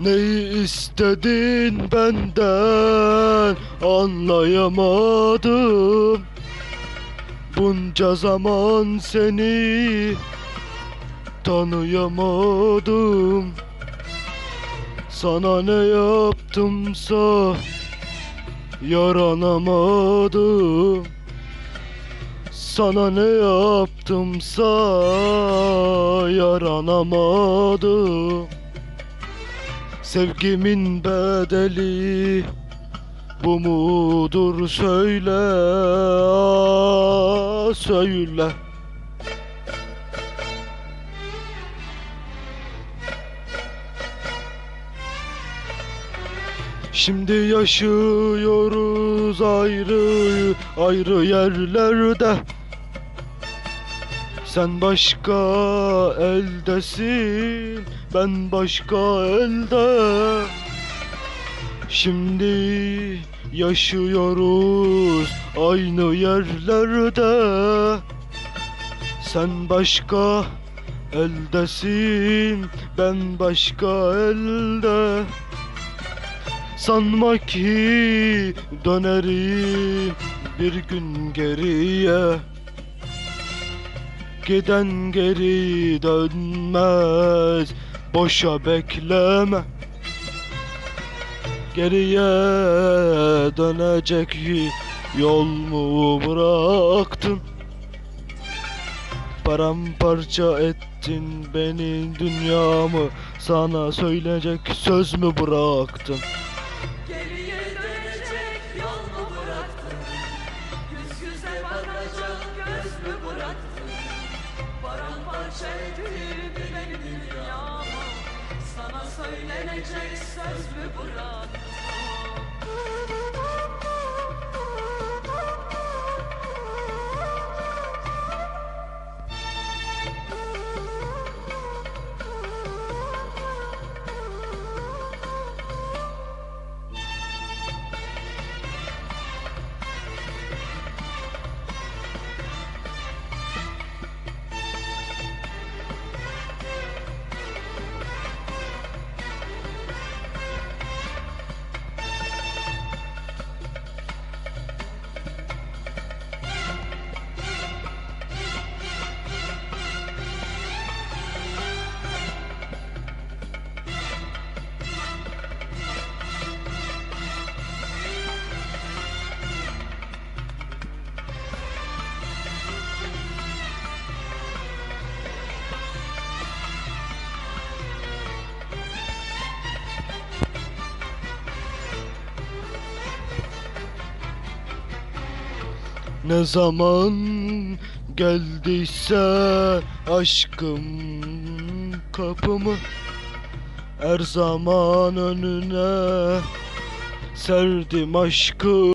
Neyi istedin benden anlayamadım. Bunca zaman seni tanıyamadım. Sana ne yaptımsa yaranamadım. Sana ne yaptımsa yaranamadım Sevgimin bedeli bu mudur söyle ah, söyle. Şimdi yaşıyoruz ayrı ayrı yerlerde Sen başka eldesin ben başka elde. Şimdi yaşıyoruz aynı yerlerde. Sen başka eldesin ben başka elde. Sanma ki dönerim bir gün geriye Giden geri dönmez boşa bekleme. Geriye dönecek yol mu bıraktın? Paramparça ettin beni dünyamı Sana söyleyecek söz mü bıraktın söylenecek söz mü bıraktın? Ne zaman geldiyse aşkım kapımı Her zaman önüne serdim aşkı